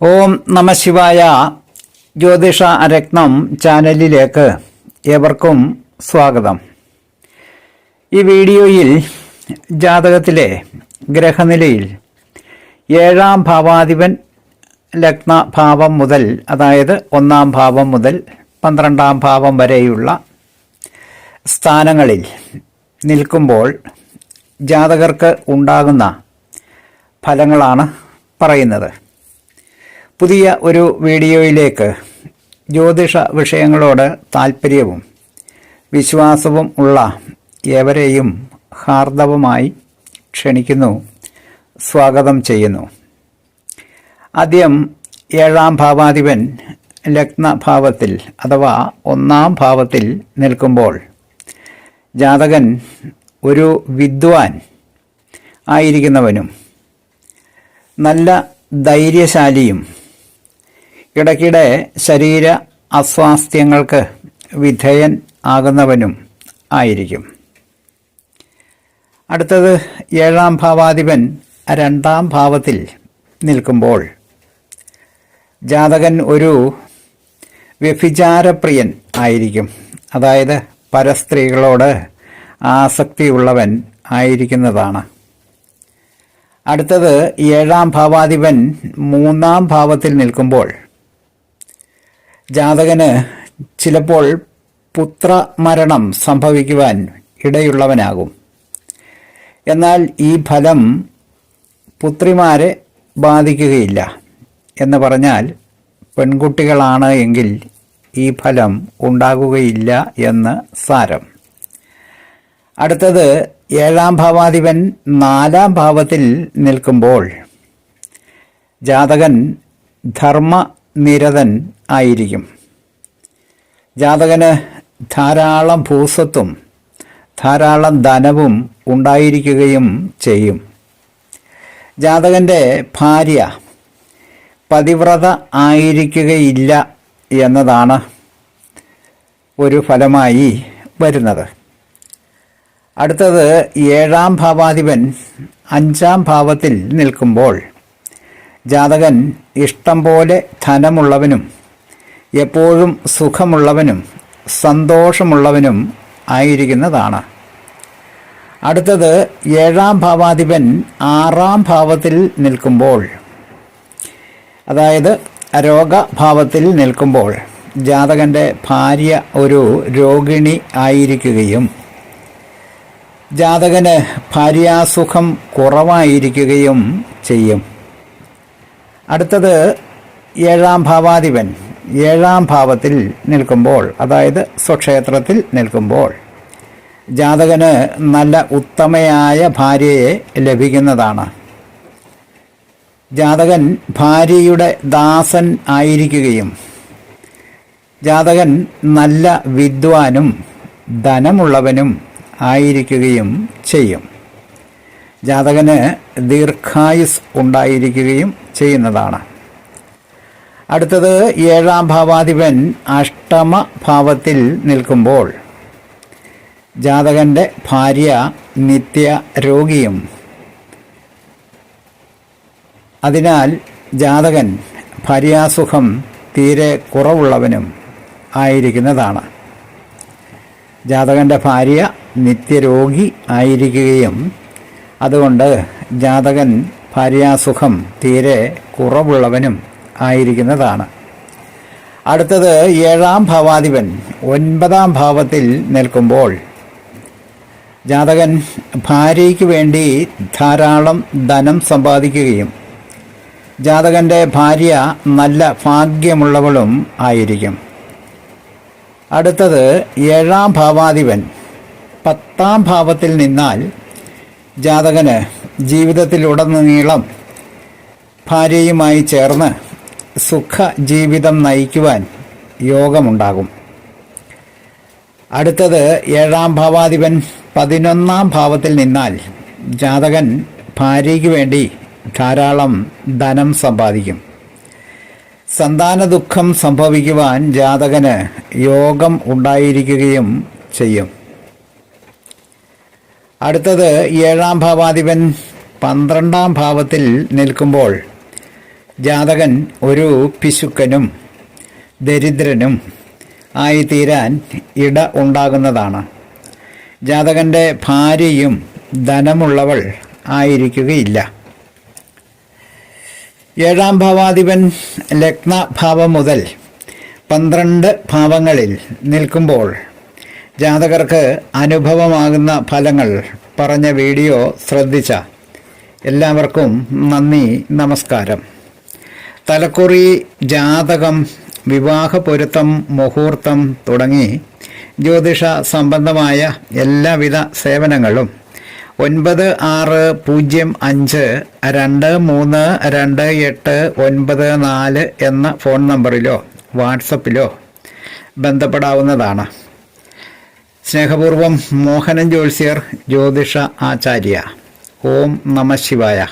ഓം നമ ശിവായ. ജ്യോതിഷ രത്നം ചാനലിലേക്ക് ഏവർക്കും സ്വാഗതം. ഈ വീഡിയോയിൽ ജാതകത്തിലെ ഗ്രഹനിലയിൽ ഏഴാം ഭാവാധിപൻ ലഗ്ന ഭാവം മുതൽ അതായത് ഒന്നാം ഭാവം മുതൽ പന്ത്രണ്ടാം ഭാവം വരെയുള്ള സ്ഥാനങ്ങളിൽ നിൽക്കുമ്പോൾ ജാതകർക്ക് ഉണ്ടാകുന്ന ഫലങ്ങളാണ് പറയുന്നത്. പുതിയ ഒരു വീഡിയോയിലേക്ക് ജ്യോതിഷ വിഷയങ്ങളോട് താൽപ്പര്യവും വിശ്വാസവും ഉള്ള ഏവരെയും ഹാർദവമായി ക്ഷണിക്കുന്നു സ്വാഗതം ചെയ്യുന്നു. ആദ്യം ഏഴാം ഭാവാധിപൻ ലഗ്നഭാവത്തിൽ അഥവാ ഒന്നാം ഭാവത്തിൽ നിൽക്കുമ്പോൾ ജാതകൻ ഒരു വിദ്വാൻ ആയിരിക്കുന്നവനും നല്ല ധൈര്യശാലിയും ഇടയ്ക്കിടെ ശരീര അസ്വാസ്ഥ്യങ്ങൾക്ക് വിധേയൻ ആകുന്നവനും ആയിരിക്കും. അടുത്തത് ഏഴാം ഭാവാധിപൻ രണ്ടാം ഭാവത്തിൽ നിൽക്കുമ്പോൾ ജാതകൻ ഒരു വ്യഭിചാരപ്രിയൻ ആയിരിക്കും. അതായത് പരസ്ത്രീകളോട് ആസക്തിയുള്ളവൻ ആയിരിക്കുന്നതാണ്. അടുത്തത് ഏഴാം ഭാവാധിപൻ മൂന്നാം ഭാവത്തിൽ നിൽക്കുമ്പോൾ ജാതകന് ചിലപ്പോൾ പുത്രമരണം സംഭവിക്കുവാൻ ഇടയുള്ളവനാകും. എന്നാൽ ഈ ഫലം പുത്രിമാരെ ബാധിക്കുകയില്ല എന്ന് പറഞ്ഞാൽ പെൺകുട്ടികളാണ് എങ്കിൽ ഈ ഫലം ഉണ്ടാകുകയില്ല എന്ന് സാരം. അടുത്തത് ഏഴാം ഭാവാധിപൻ നാലാം ഭാവത്തിൽ നിൽക്കുമ്പോൾ ജാതകൻ ധർമ്മനിരതൻ ആയിരിക്കും. ജാതകന് ധാരാളം ഭൂസ്വത്തും ധാരാളം ധനവും ഉണ്ടായിരിക്കുകയും ചെയ്യും. ജാതകന്റെ ഭാര്യ പതിവ്രത ആയിരിക്കുകയില്ല എന്നതാണ് ഒരു ഫലമായി വരുന്നത്. അടുത്തത് ഏഴാം ഭാവാധിപൻ അഞ്ചാം ഭാവത്തിൽ നിൽക്കുമ്പോൾ ജാതകൻ ഇഷ്ടം പോലെ ധനമുള്ളവനും എപ്പോഴും സുഖമുള്ളവനും സന്തോഷമുള്ളവനും ആയിരിക്കുന്നതാണ്. അടുത്തത് ഏഴാം ഭാവാധിപൻ ആറാം ഭാവത്തിൽ നിൽക്കുമ്പോൾ. അതായത് രോഗഭാവത്തിൽ നിൽക്കുമ്പോൾ. ജാതകന്റെ ഭാര്യ ഒരു രോഗിണി ആയിരിക്കുകയും ജാതകന് ഭാര്യാസുഖം കുറവായിരിക്കുകയും ചെയ്യും. അടുത്തത് ഏഴാം ഭാവാധിപൻ. ഏഴാം ഭാവത്തിൽ നിൽക്കുമ്പോൾ അതായത് സ്വക്ഷേത്രത്തിൽ നിൽക്കുമ്പോൾ ജാതകന് നല്ല ഉത്തമയായ ഭാര്യയെ ലഭിക്കുന്നതാണ്. ജാതകൻ ഭാര്യയുടെ ദാസൻ ആയിരിക്കുകയും ജാതകൻ നല്ല വിദ്വാനും ധനമുള്ളവനും ആയിരിക്കുകയും ചെയ്യും. ജാതകന് ദീർഘായുസ് ഉണ്ടായിരിക്കുകയും ചെയ്യുന്നതാണ്. അടുത്തത് ഏഴാം ഭാവാധിപൻ അഷ്ടമ ഭാവത്തിൽ നിൽക്കുമ്പോൾ ജാതകന്റെ ഭാര്യ നിത്യ രോഗിയും. അതിനാൽ ജാതകൻ ഭാര്യാസുഖം തീരെ കുറവുള്ളവനും ആയിരിക്കുന്നതാണ്. ജാതകന്റെ ഭാര്യ നിത്യരോഗി ആയിരിക്കുകയും അതുകൊണ്ട് ജാതകൻ ഭാര്യാസുഖം തീരെ കുറവുള്ളവനും ആയിരിക്കുന്നതാണ്. അടുത്തത് ഏഴാം ഭാവാധിപൻ ഒൻപതാം ഭാവത്തിൽ നിൽക്കുമ്പോൾ ജാതകൻ ഭാര്യയ്ക്ക് വേണ്ടി ധാരാളം ധനം സമ്പാദിക്കുകയും ജാതകന്റെ ഭാര്യ നല്ല ഭാഗ്യമുള്ളവളും ആയിരിക്കും. അടുത്തത് ഏഴാം ഭാവാധിപൻ പത്താം ഭാവത്തിൽ നിന്നാൽ ജാതകന് ജീവിതത്തിലുടനീളം ഭാര്യയുമായി ചേർന്ന് സുഖ ജീവിതം നയിക്കുവാൻ യോഗമുണ്ടാകും. അടുത്തത് ഏഴാം ഭാവാധിപൻ പതിനൊന്നാം ഭാവത്തിൽ നിന്നാൽ ജാതകൻ ഭാര്യയ്ക്ക് വേണ്ടി ധാരാളം ധനം സമ്പാദിക്കും. സന്താന ദുഃഖം സംഭവിക്കുവാൻ ജാതകന് യോഗം ഉണ്ടായിരിക്കുകയും ചെയ്യും. അടുത്തത് ഏഴാം ഭാവാധിപൻ പന്ത്രണ്ടാം ഭാവത്തിൽ നിൽക്കുമ്പോൾ ജാതകൻ ഒരു പിശുക്കനും ദരിദ്രനും ആയിത്തീരാൻ ഇട ഉണ്ടാകുന്നതാണ്. ജാതകന്റെ ഭാര്യയും ധനമുള്ളവൾ ആയിരിക്കുകയില്ല. ഏഴാം ഭാവാധിപൻ ലഗ്നഭാവം മുതൽ പന്ത്രണ്ട് ഭാവങ്ങളിൽ നിൽക്കുമ്പോൾ ജാതകർക്ക് അനുഭവമാകുന്ന ഫലങ്ങൾ പറഞ്ഞ വീഡിയോ ശ്രദ്ധിച്ച എല്ലാവർക്കും നന്ദി നമസ്കാരം. തലക്കുറി ജാതകം വിവാഹ പൊരുത്തം മുഹൂർത്തം തുടങ്ങി ജ്യോതിഷ സംബന്ധമായ എല്ലാവിധ സേവനങ്ങളും. ഒൻപത് ആറ് പൂജ്യം അഞ്ച് രണ്ട് മൂന്ന് രണ്ട് എട്ട് ഒൻപത് നാല് എന്ന ഫോൺ നമ്പറിലോ വാട്സപ്പിലോ ബന്ധപ്പെടാവുന്നതാണ്. സ്നേഹപൂർവം മോഹനൻ ജ്യോത്സ്യർ ജ്യോതിഷ ആചാര്യ. ഓം നമ ശിവായ.